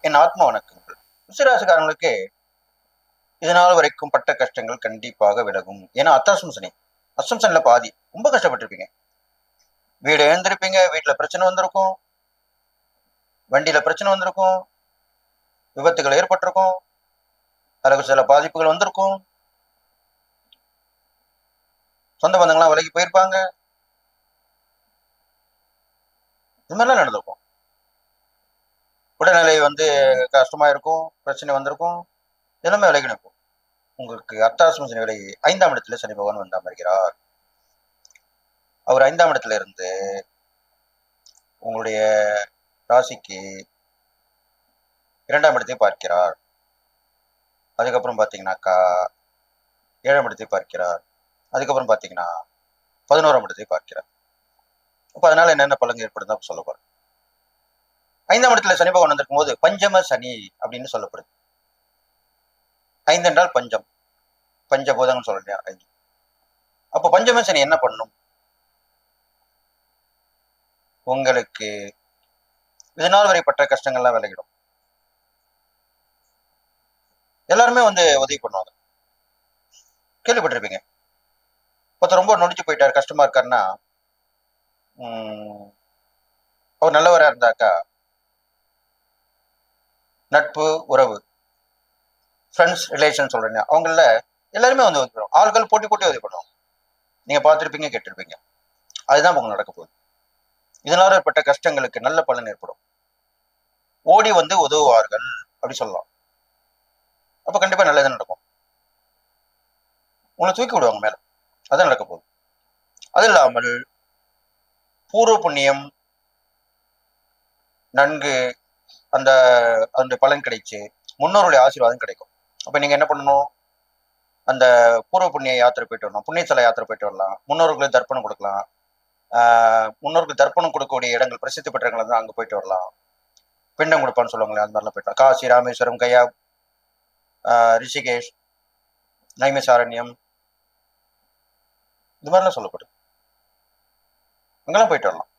என் ஆத்ம வணக்கங்கள் விசுராசிக்காரங்களுக்கு இதனால் வரைக்கும் பட்ட கஷ்டங்கள் கண்டிப்பாக விலகும். ஏன்னா அத்தாசம் அசம்சன்ல பாதி. ரொம்ப கஷ்டப்பட்டிருப்பீங்க. வீடு எழுந்திருப்பீங்க வீட்டுல பிரச்சனை வந்திருக்கும். வண்டியில பிரச்சனை வந்திருக்கும். விபத்துகள் ஏற்பட்டிருக்கும். அதுக்கு சில பாதிப்புகள் வந்திருக்கும். சொந்த பந்தங்கள்லாம் விலகி போயிருப்பாங்க. இது மாதிரிலாம் நடந்திருக்கும். உடல்நிலை வந்து கஷ்டமா இருக்கும் பிரச்சனை வந்திருக்கும் எல்லாமே விலகி நிற்கும் உங்களுக்கு அர்த்தாசிரம சனி விலகி ஐந்தாம் இடத்துல சனி பகவான் வந்து அமர்கிறார் அவர் ஐந்தாம் இடத்துல இருந்து உங்களுடைய ராசிக்கு இரண்டாம் இடத்தையும் பார்க்கிறார். அதுக்கப்புறம் பார்த்தீங்கன்னாக்கா ஏழாம் இடத்தை பார்க்கிறார். அதுக்கப்புறம் பார்த்தீங்கன்னா பதினோராம் இடத்தை பார்க்கிறார். அப்போ அதனால என்னென்ன பலன்கள் ஏற்படுதுன்னு சொல்ல போறேன். ஐந்தாம் இடத்துல சனி பகவான் வந்திருக்கும் போது பஞ்சம சனி அப்படின்னு சொல்லப்படுது. ஐந்து என்றால் பஞ்சம். பஞ்சபூதங்கள் சொல்றேன் ஐந்து. அப்போ பஞ்சம சனி என்ன பண்ணும்? உங்களுக்கு இதனால் வரைப்பட்ட கஷ்டங்கள்லாம் விலகிடும். எல்லாருமே வந்து உதவி பண்ணுவாங்க. கேள்விப்பட்டிருப்பீங்க. ஒருத்தர் ரொம்ப நொடிச்சு போயிட்டார் கஷ்டமா இருக்காருன்னா உம், அவர் நல்லவரா இருந்தாக்கா நட்பு உறவு. ஃப்ரெண்ட்ஸ் ரிலேஷன் சொல்றீங்க அவங்கள எல்லாருமே வந்து உதவி ஆள்கள் போட்டி போட்டி உதவி பண்ணுவாங்க நீங்க பார்த்துருப்பீங்க கேட்டிருப்பீங்க. அதுதான் உங்களுக்கு நடக்க போகுது. இதனால் ஏற்பட்ட கஷ்டங்களுக்கு நல்ல பலன் ஏற்படும். ஓடி வந்து உதவுவார்கள் அப்படி சொல்லலாம். அப்ப கண்டிப்பா நல்லது நடக்கும். உங்களை தூக்கி விடுவாங்க மேல. அதான் நடக்க போகுது. அது இல்லாமல் பூர்வ புண்ணியம் நன்கு அந்த அந்த பலன் கிடைச்சு முன்னோருடைய ஆசீர்வாதம் கிடைக்கும். அப்போ நீங்கள் என்ன பண்ணணும்? அந்த பூர்வ புண்ணிய யாத்திரை போயிட்டு வரலாம் புண்ணியஸ்தல யாத்திரை போயிட்டு வரலாம். முன்னோர்களுக்கு தர்ப்பணம் கொடுக்கலாம். முன்னோருக்கு தர்ப்பணம் கொடுக்கக்கூடிய இடங்கள் பிரசித்தி பெற்ற இடங்கள் தான் அங்கே போயிட்டு வரலாம். பிண்டம் கொடுப்பான்னு சொல்லுவாங்களே அந்த மாதிரிலாம் போயிட்டு காசி ராமேஸ்வரம் கயா ரிஷிகேஷ் நைமசாரண்யம் இது மாதிரிலாம் சொல்லப்படுது அங்கெல்லாம் போயிட்டு வரலாம்.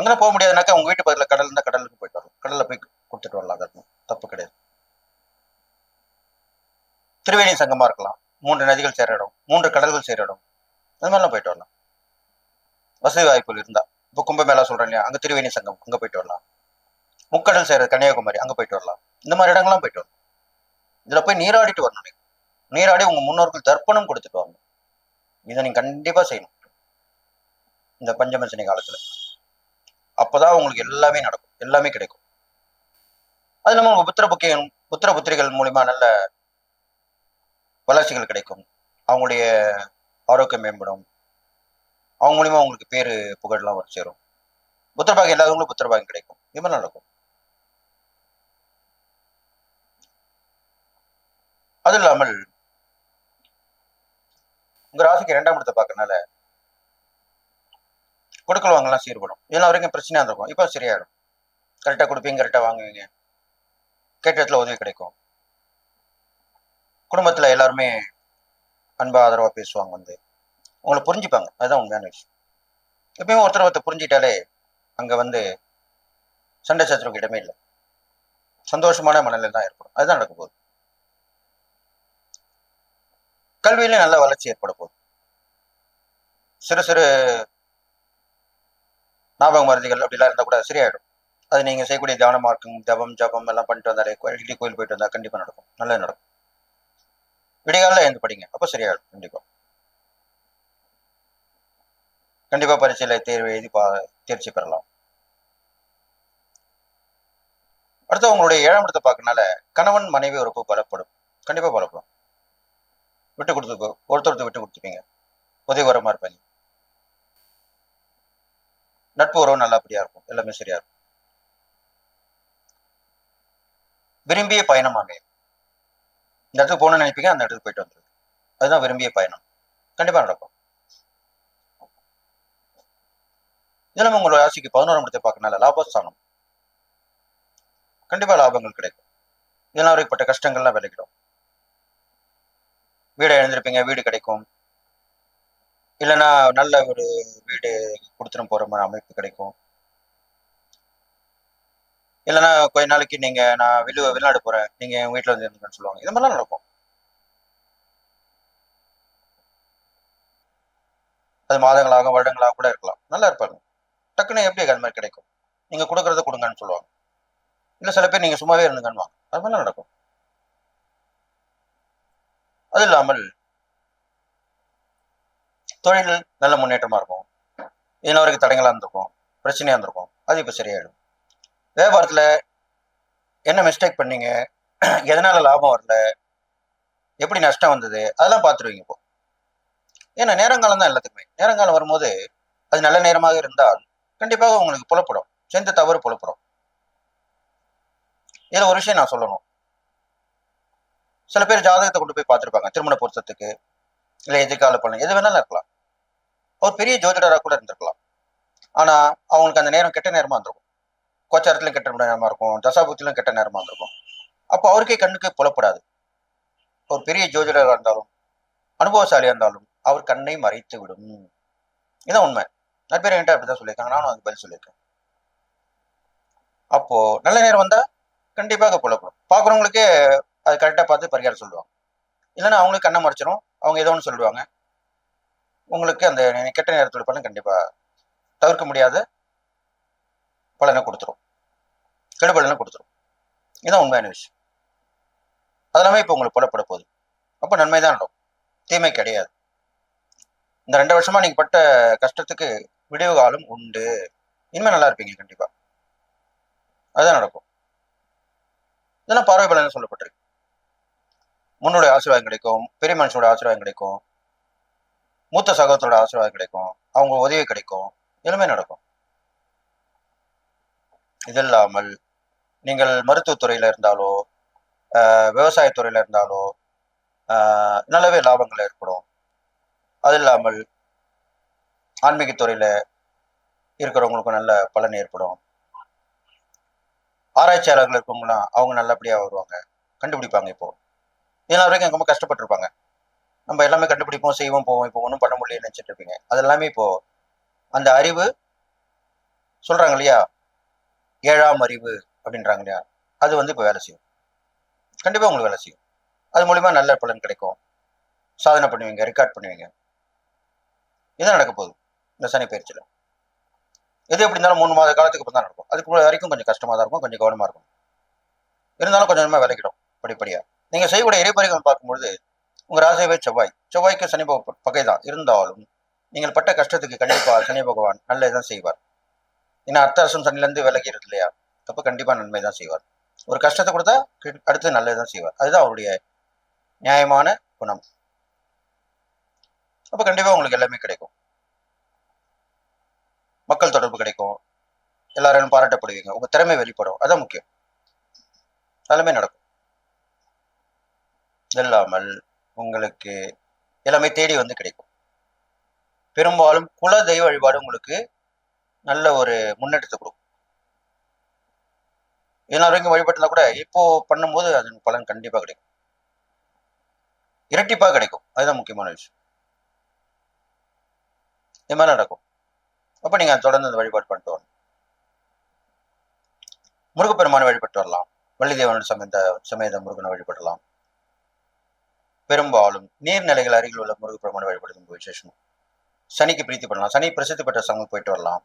அங்கே போக முடியாதுனாக்கா உங்க வீட்டு பக்கத்துல கடல் இருந்தா கடலுக்கு போயிட்டு வரலாம். கடல்ல போய் கொடுத்துட்டு வரலாம். தர்ப்பணம் தப்பு கிடையாது. திருவேணி சங்கமா இருக்கலாம். மூன்று நதிகள் சேர இடம் மூன்று கடல்கள் சேர இடம். அது மாதிரிலாம் போயிட்டு வரலாம். வசதி வாய்ப்புகள் இருந்தா. இப்போ கும்பமேளா சொல்றேன் இல்லையா? அங்க திருவேணி சங்கம் அங்க போயிட்டு வரலாம். முக்கடல் சேர கன்னியாகுமரி அங்க போயிட்டு வரலாம். இந்த மாதிரி இடங்கள்லாம் போயிட்டு வரலாம். இதுல போய் நீராடிட்டு வரணும் நீங்க. நீராடி உங்க முன்னோர்கள் தர்ப்பணம் கொடுத்துட்டு வரணும். இதை நீங்க கண்டிப்பா செய்யணும். இந்த பஞ்சமசனி காலத்துல. அப்பதான் உங்களுக்கு எல்லாமே நடக்கும். எல்லாமே கிடைக்கும். அது இல்லாம உங்க புத்திர புக்கியம் புத்திர புத்திரிகள் மூலியமா நல்ல வளர்ச்சிகள் கிடைக்கும். அவங்களுடைய ஆரோக்கியம் மேம்படும். அவங்க மூலியமா உங்களுக்கு பேரு புகழ்லாம் வந்து சேரும். புத்திரபாகம் இல்லாதவங்களும் புத்திரபாகம் கிடைக்கும். இது மாதிரி நடக்கும். அது இல்லாமல் உங்க ராசிக்கு இரண்டாம் இடத்தை பார்க்கறனால கொடுக்கல் வாங்கலாம் சீர்படும் இதெல்லாம் வரைக்கும் பிரச்சனையாக இருக்கும் இப்போ சரியாயிடும் கரெக்டாக கொடுப்பீங்க கரெக்டாக வாங்குவீங்க. கேட்ட இடத்துல உதவி கிடைக்கும். குடும்பத்துல எல்லாருமே அன்பா ஆதரவா பேசுவாங்க வந்து. உங்களை புரிஞ்சுப்பாங்க. அதுதான் உண்மையான விஷயம். எப்பயும் ஒருத்தர் ஒருத்தர் புரிஞ்சிட்டாலே அங்க வந்து சண்டை சச்சரவுக்கு இடமே இல்லை. சந்தோஷமான மனநிலை தான் ஏற்படும். அதுதான் நடக்க போகுது. கல்வியிலே நல்ல வளர்ச்சி ஏற்பட போகுது. சிறு சிறு ஞாபக மருந்துகள் அப்படிலாம் இருந்தால் கூட சரியாயிடும். அது நீங்க செய்யக்கூடிய தியானம் மார்க்கம் ஜபம் ஜபம் எல்லாம் பண்ணிட்டு வந்தாலே கோயில் கோயில் போயிட்டு வந்தா கண்டிப்பாக நடக்கும். நல்லது நடக்கும். விடிகாலில் எழுந்து படிங்க. அப்போ சரியாயிடும் கண்டிப்பா. கண்டிப்பா பரீட்சையில தேர்வு எழுதி பா தேர்ச்சி பெறலாம். அடுத்து உங்களுடைய ஏழாம் இடத்தை பார்க்கறனால கணவன் மனைவி உறுப்பு பலப்படும். கண்டிப்பா பலப்படும். விட்டு கொடுத்து ஒருத்தர் ஒருத்தர் விட்டு கொடுத்துப்பீங்க. உதவிகரமா இருப்பாங்க. நட்பு உறவு நல்லபடியா இருக்கும். எல்லாமே சரியா இருக்கும். விரும்பிய பயணம் அமையும் இந்த இடத்துக்கு போகணும்னு நினைப்பீங்க அந்த இடத்துக்கு போயிட்டு வந்துருக்கு அதுதான் விரும்பிய பயணம். கண்டிப்பா நடக்கும். இதெல்லாம் உங்களோட ராசிக்கு பதினோராம் இடத்தை பார்க்கறனால லாபஸ்தானம். கண்டிப்பா லாபங்கள் கிடைக்கும். இதெல்லாம் வரைப்பட்ட கஷ்டங்கள்லாம் விளைக்கிடும் வீடை எழுந்திருப்பீங்க வீடு கிடைக்கும். இல்லைன்னா நல்ல ஒரு வீடு கொடுத்துட்டு போற மாதிரி அமைப்பு கிடைக்கும். இல்லைன்னா கொஞ்ச நாளைக்கு நீங்க நான் வெளி வெளிநாடு போறேன். நீங்க உங்க வீட்டில் வந்து இருந்துங்கன்னு சொல்லுவாங்க. இது மாதிரிலாம் நடக்கும். அது மாதங்களாக வருடங்களாக கூட இருக்கலாம். நல்லா இருப்பாங்க. டக்குன்னு எப்படி அது மாதிரி கிடைக்கும்? நீங்க கொடுக்கறத கொடுங்கன்னு சொல்லுவாங்க. இல்லை சில பேர் நீங்க சும்மாவே இருந்துங்கன்னு அது மாதிரிலாம் நடக்கும். அது இல்லாமல் தொழில் நல்ல முன்னேற்றமா இருக்கும். இன்ன வரைக்கும் இருந்திருக்கும். பிரச்சனையா இருந்திருக்கும். அது இப்போ சரியாயிடும். வியாபாரத்துல என்ன மிஸ்டேக் பண்ணீங்க? எதனால லாபம் வரல? எப்படி நஷ்டம் வந்தது? அதெல்லாம் பார்த்துருவீங்க இப்போ. ஏன்னா நேரங்காலம் தான் எல்லாத்துக்குமே. நேரங்காலம் வரும்போது அது நல்ல நேரமாக இருந்தால் கண்டிப்பாக உங்களுக்கு புலப்படும். செஞ்ச தவறு புலப்படும். இதில் ஒரு விஷயம் நான் சொல்லணும். சில பேர் ஜாதகத்தை கொண்டு போய் பார்த்துருப்பாங்க. திருமண பொருத்தத்துக்கு இல்லை எதிர்கால பலன் எது வேணாலும் இருக்கலாம். ஒரு பெரிய ஜோதிடராக கூட இருந்திருக்கலாம். ஆனா அவங்களுக்கு அந்த நேரம் கெட்ட நேரமா இருந்திருக்கும். கோச்சாரத்திலும் கெட்ட நேரமா இருக்கும் தசாபுத்திலும் கெட்ட நேரமா இருந்திருக்கும். அப்போ அவருக்கே கண்ணுக்கு புலப்படாது. ஒரு பெரிய ஜோதிடராக இருந்தாலும் அனுபவசாலியாக இருந்தாலும் அவர் கண்ணை மறைத்து விடும். இதான் உண்மை. நிறைய பேர் என்கிட்ட அப்படிதான் சொல்லியிருக்காங்க. நானும் அதுக்கு பதில் சொல்லியிருக்கேன். அப்போ நல்ல நேரம் வந்தா கண்டிப்பாக புலப்படும். பார்க்குறவங்களுக்கே அது கரெக்டாக பார்த்து பரிகாரம் சொல்லுவாங்க. இல்லைன்னா அவங்களுக்கு கண்ணை மறைச்சிடும் அவங்க ஏதோ ஒன்று சொல்லுவாங்க உங்களுக்கு அந்த கெட்ட நேரத்தோட பலன் கண்டிப்பாக தவிர்க்க முடியாத பலனை கொடுத்துரும். கெடுபலனை கொடுத்துரும். இதுதான் உண்மையான விஷயம். அதெல்லாமே இப்போ உங்களுக்கு புலப்பட போகுது. அப்போ நன்மை தான் நடக்கும். தீமை கிடையாது. இந்த ரெண்டு வருஷமா நீங்க பட்ட கஷ்டத்துக்கு விடிவு காலம் உண்டு. இனிமேல் நல்லா இருப்பீங்க கண்டிப்பா. அதுதான் நடக்கும். இதெல்லாம் பார்வை பலன் சொல்லப்பட்டிருக்கு. முன்னோடைய ஆசீர்வாதம் கிடைக்கும். பெரிய மனுஷனோட ஆசீர்வாதம் கிடைக்கும். மூத்த சகோதரோட ஆசீர்வாதம் கிடைக்கும். அவங்க உதவி கிடைக்கும். எல்லாமே நடக்கும். இது இல்லாமல் நீங்கள் மருத்துவத்துறையில இருந்தாலோ விவசாயத்துறையில இருந்தாலோ நல்லாவே லாபங்கள் ஏற்படும். அது இல்லாமல் ஆன்மீகத்துறையில் இருக்கிறவங்களுக்கும் நல்ல பலன் ஏற்படும். ஆராய்ச்சியாளர்கள் இருக்கவங்களாம் அவங்க நல்லபடியா வருவாங்க. கண்டுபிடிப்பாங்க இப்போ. இதெல்லாம் வரைக்கும் ரொம்ப கஷ்டப்பட்டிருப்பாங்க. நம்ம எல்லாமே கண்டுபிடிப்போம் செய்வோம் போவோம். இப்போ ஒன்றும் பண்ண முடியல நினச்சிட்டு இருப்பீங்க. அது எல்லாமே இப்போ அந்த அறிவு சொல்றாங்க இல்லையா? ஏழாம் அறிவு அப்படின்றாங்க இல்லையா? அது வந்து இப்போ வேலை செய்யும். கண்டிப்பா உங்களுக்கு வேலை செய்யும். அது மூலியமா நல்ல பலன் கிடைக்கும். சாதனை பண்ணுவீங்க ரெக்கார்ட் பண்ணுவீங்க. இதான் நடக்க போகுது? இந்த சனி பயிற்சியில். எது எப்படி இருந்தாலும் மூணு மாத காலத்துக்கு அப்புறம் தான் நடக்கும். அதுக்கு வரைக்கும் கொஞ்சம் கஷ்டமா தான் இருக்கும் கொஞ்சம் கவனமாக இருக்கும். இருந்தாலும் கொஞ்சம் கொஞ்சமாக விளக்கிடும் படிப்படியா. நீங்க செய்யக்கூடிய இறைப்பறிகள் பார்க்கும்பொழுது உங்கள் ராசியவே செவ்வாய். செவ்வாய்க்கு சனி பகை தான் இருந்தாலும் நீங்கள் பட்ட கஷ்டத்துக்கு கண்டிப்பாக சனி பகவான் நல்லதுதான் செய்வார். ஏன்னா அர்த்த அரசம் சனிலேருந்து விலகிறது இல்லையா? அப்போ கண்டிப்பாக நன்மை தான் செய்வார். ஒரு கஷ்டத்தை கொடுத்தா அடுத்து நல்லதுதான் செய்வார். அதுதான் அவருடைய நியாயமான குணம். அப்போ கண்டிப்பாக உங்களுக்கு எல்லாமே கிடைக்கும். மக்கள் தொடர்பு கிடைக்கும். எல்லாரும் பாராட்டப்படுவீங்க. உங்கள் திறமை வெளிப்படும். அதான் முக்கியம். எல்லாமே நடக்கும். இல்லாமல் உங்களுக்கு எல்லாமே தேடி வந்து கிடைக்கும். பெரும்பாலும் குல தெய்வ வழிபாடு உங்களுக்கு நல்ல ஒரு முன்னேற்றத்தை கொடுக்கும். இதனால் வரைக்கும் வழிபட்டிருந்தா கூட இப்போ பண்ணும்போது அதன் பலன் கண்டிப்பா கிடைக்கும். இரட்டிப்பா கிடைக்கும். அதுதான் முக்கியமான விஷயம். இது மாதிரி நடக்கும். அப்போ நீங்க தொடர்ந்து அந்த வழிபாடு பண்ணிட்டு வரணும். முருகப்பெருமானை வழிபட்டு வரலாம். வள்ளிதேவனோட சமேத சமேத முருகனை வழிபடலாம். பெரும்பாலும் நீர்நிலைகள் அருகில் உள்ள முருகப்பெருமானை வழிபடுறது ரொம்ப விசேஷம் சனிக்கு பிரீத்தி பண்ணலாம். சனி பிரசித்தி பெற்ற சங்கம் போயிட்டு வரலாம்.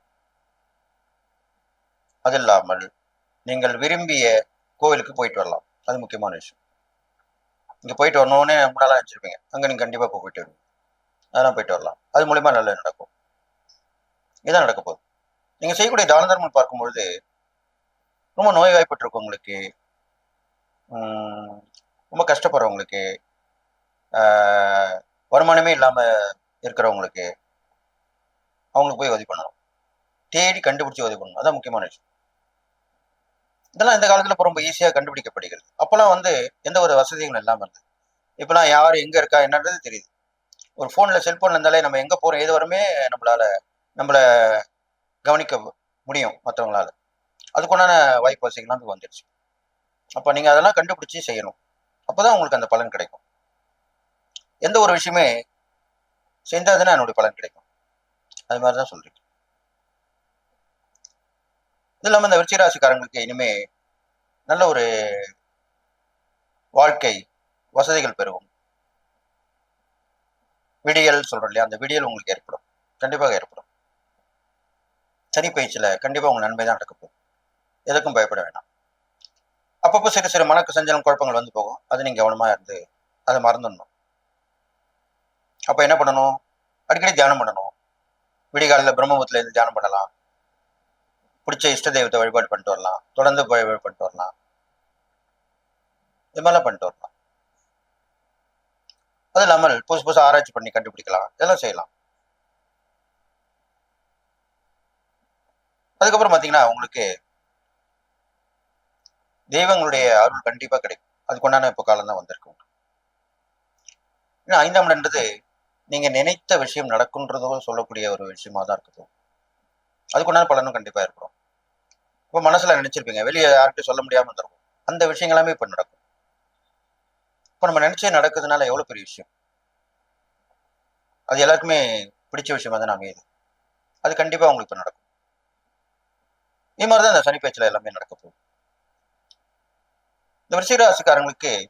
அது இல்லாமல் நீங்கள் விரும்பிய கோவிலுக்கு போயிட்டு வரலாம். அது முக்கியமான விஷயம். இங்கே போயிட்டு வரணும்னு முன்னாலாம் அங்கே நீங்கள் நீங்க கண்டிப்பா போயிட்டு வருவீங்க. அதெல்லாம் போயிட்டு வரலாம். அது மூலியமா நல்லது நடக்கும். இதான் நடக்க போகுது. நீங்கள் செய்யக்கூடிய தான தர்மம் பார்க்கும்பொழுது ரொம்ப நோய்வாய்ப்பட்டிருக்கவங்களுக்கு ரொம்ப கஷ்டப்படுறவங்களுக்கு வருமானமே இல்லாம இருக்கிறவங்களுக்கு அவங்களுக்கு போய் உதவி பண்ணணும். தேடி கண்டுபிடிச்சி உதவி பண்ணணும். அதான் முக்கியமான விஷயம். இதெல்லாம் இந்த காலத்துல ரொம்ப ஈஸியா கண்டுபிடிக்கப்படுகிறது. அப்பெல்லாம் வந்து எந்த ஒரு வசதிகளும் இல்லாம இருந்தது. இப்பெல்லாம் யார் எங்க இருக்கா என்னன்றது தெரியுது. ஒரு போன்ல செல்போன்ல இருந்தாலே நம்ம எங்க போறோம் ஏது வரமே நம்மளால நம்மளை கவனிக்க முடியும் மற்றவங்களால அதுக்குண்டான வாய்ப்பு வசதிகள்லாம் வந்துடுச்சு அப்போ நீங்கள் அதெல்லாம் கண்டுபிடிச்சி செய்யணும். அப்போதான் உங்களுக்கு அந்த பலன் கிடைக்கும். எந்த ஒரு விஷயமே செஞ்சாதுன்னா என்னுடைய பலன் கிடைக்கும். அது மாதிரி தான் சொல்றேன் இது இல்லாமல் இந்த விருச்சிகராசிக்காரங்களுக்கு இனிமே நல்ல ஒரு வாழ்க்கை வசதிகள் பெருகும் விடியல் சொல்றோம் இல்லையா? அந்த விடியல் உங்களுக்கு ஏற்படும். கண்டிப்பாக ஏற்படும். சனி பயிற்சியில கண்டிப்பா உங்க நன்மை தான் நடக்க போகும். எதுக்கும் பயப்பட வேண்டாம் அப்பப்போ சிறு சிறு மனக்கு சஞ்சலம் குழப்பங்கள் வந்து போகும். அது நீங்க கவனமா இருந்து அதை மறந்துடணும். அப்ப என்ன பண்ணணும்? அடிக்கடி தியானம் பண்ணணும். விடிகாலில் பிரம்மபுத்தில இருந்து தியானம் பண்ணலாம். பிடிச்ச இஷ்ட தெய்வத்தை வழிபாடு பண்ணிட்டு வரலாம். தொடர்ந்து வழிபாடு பண்ணிட்டு வரலாம். இது மாதிரிலாம் பண்ணிட்டு வரலாம். அது இல்லாமல் புதுசு புதுசு ஆராய்ச்சி பண்ணி கண்டுபிடிக்கலாம். இதெல்லாம் செய்யலாம். அதுக்கப்புறம் பார்த்தீங்கன்னா உங்களுக்கு தெய்வங்களுடைய அருள் கண்டிப்பாக கிடைக்கும். அதுக்குண்டான இப்போ காலம் தான் வந்திருக்கு ஏன்னா ஐந்தாம் இடன்றது நீங்க நினைத்த விஷயம் நடக்குன்றதோ சொல்லக்கூடிய ஒரு விஷயமா தான் இருக்குது. அதுக்குண்டான பலனும் கண்டிப்பா இருக்கும். இப்போ மனசுல நினைச்சிருப்பீங்க வெளியே யார்கிட்டையும் சொல்ல முடியாம இருந்திருக்கும். அந்த விஷயங்களாமே இப்ப நடக்கும். இப்போ நம்ம நினைச்சே நடக்குதுனால எவ்வளவு பெரிய விஷயம்? அது எல்லாருக்குமே பிடிச்ச விஷயமா தான் அமையுது. அது கண்டிப்பா உங்களுக்கு இப்ப நடக்கும். இது மாதிரிதான் இந்த சனி பேச்சுல எல்லாமே நடக்க போகுது. இந்த விருச்சிக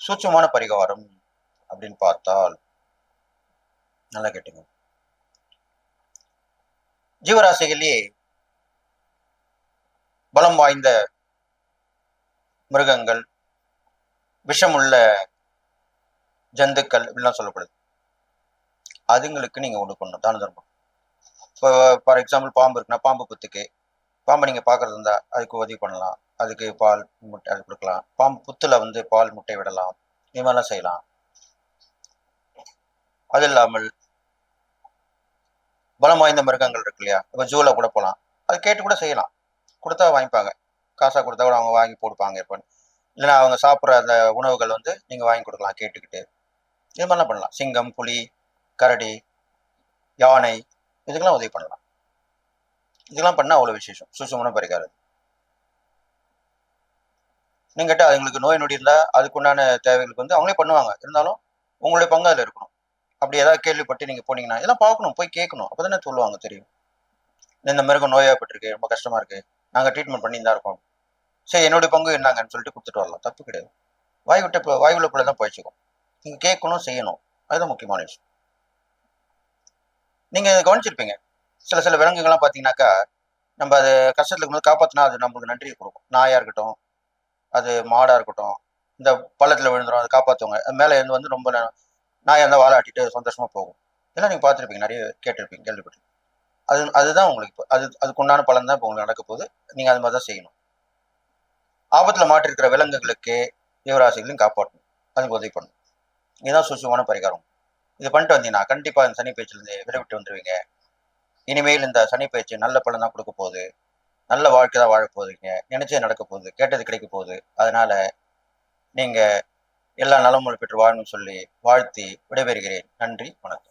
சூட்சமான பரிகாரம் அப்படின்னு பார்த்தால் நல்லா கேட்டுங்க. ஜீவராசிகளே பலம் வாய்ந்த மிருகங்கள் விஷமுள்ள ஜந்துக்கள் இப்படிலாம் சொல்லப்படுது. அதுங்களுக்கு நீங்க ஒடுக்கணும் பண்ணணும். தான தர்மம். இப்போ ஃபார் எக்ஸாம்பிள் பாம்பு இருக்குன்னா பாம்பு புத்துக்கு. பாம்பை நீங்க பாக்குறது இருந்தா அதுக்கு உதவி பண்ணலாம். அதுக்கு பால் முட்டை அது கொடுக்கலாம். பாம்பு புத்துல வந்து பால் முட்டை விடலாம். இது மாதிரிலாம் செய்யலாம். அது இல்லாமல் பலம் வாய்ந்த மிருகங்கள் இருக்கு இல்லையா? இப்போ ஜூல கூட போகலாம் அது கேட்டு கூட செய்யலாம். கொடுத்தா வாங்கிப்பாங்க. காசா கொடுத்தா கூட அவங்க வாங்கி போடுப்பாங்க இப்போ இல்லைன்னா அவங்க சாப்பிட்ற அந்த உணவுகள் வந்து நீங்க வாங்கி கொடுக்கலாம் கேட்டுக்கிட்டு. இது மாதிரிலாம் பண்ணலாம். சிங்கம் புலி கரடி யானை இதுக்கெல்லாம் உதவி பண்ணலாம். இதெல்லாம் பண்ணால் அவ்வளோ விசேஷம். சுசமான பரிகாரம். நீங்க கேட்டால் அதுங்களுக்கு நோய் நொடி இருந்தால் அதுக்குண்டான தேவைகளுக்கு வந்து அவங்களே பண்ணுவாங்க. இருந்தாலும் உங்களுடைய பங்கு அதில் இருக்கணும். அப்படி ஏதாவது கேள்விப்பட்டு நீங்க போனீங்கன்னா இதெல்லாம் பார்க்கணும் போய் கேட்கணும். அப்பதானே சொல்லுவாங்க தெரியும். இந்த மிருகம் நோயாப்பட்டிருக்கு ரொம்ப கஷ்டமா இருக்கு. நாங்க ட்ரீட்மெண்ட் பண்ணி தான் இருக்கோம். சரி என்னுடைய பங்கு என்னங்கன்னு சொல்லிட்டு கொடுத்துட்டு வரலாம். தப்பு கிடையாது. வாய் விட்ட வாய் உள்ள தான் போயிச்சுக்கும் நீங்க கேட்கணும் செய்யணும். அதுதான் முக்கியமான விஷயம். நீங்க கவனிச்சிருப்பீங்க. சில சில விலங்குகள்லாம் பார்த்தீங்கன்னாக்கா நம்ம அது கஷ்டத்துல இருக்கும்போது காப்பாற்றினா அது நம்மளுக்கு நன்றி கொடுக்கும். நாயா இருக்கட்டும் அது மாடா இருக்கட்டும் இந்த பள்ளத்தில் விழுந்துரும் அதை காப்பாத்துவாங்க. மேலே இருந்து வந்து ரொம்ப நான் இருந்தால் வாழாட்டிட்டு சந்தோஷமா போகும். இதெல்லாம் நீங்க பார்த்துருப்பீங்க நிறைய கேட்டிருப்பீங்க கேள்விப்பட்டிருப்பீங்க. அது அதுதான் உங்களுக்கு இப்போ அது அதுக்குண்டான பலன் தான் இப்போ உங்களுக்கு நடக்க போகுது. நீங்க அது மாதிரி தான் செய்யணும். ஆபத்துல மாட்டிருக்கிற விலங்குகளுக்கு ஜீவராசிகளையும் காப்பாற்றணும். அதுக்கு உதவி பண்ணணும். இதுதான் சுசுவான பரிகாரம். இது பண்ணிட்டு வந்தீங்கன்னா கண்டிப்பாக இந்த சனி பேச்சிலிருந்து விடுவிட்டு வந்துருவீங்க. இனிமேல் இந்த சனி பயிற்சி நல்ல பலன் தான் கொடுக்க போகுது. நல்ல வாழ்க்கை தான் வாழ போகுதுங்க. நினைச்சே நடக்க போகுது கேட்டது கிடைக்க போகுது. அதனால நீங்க எல்லா நலமுறை பெற்று வாழணும்னு சொல்லி வாழ்த்தி விடைபெறுகிறேன். நன்றி வணக்கம்.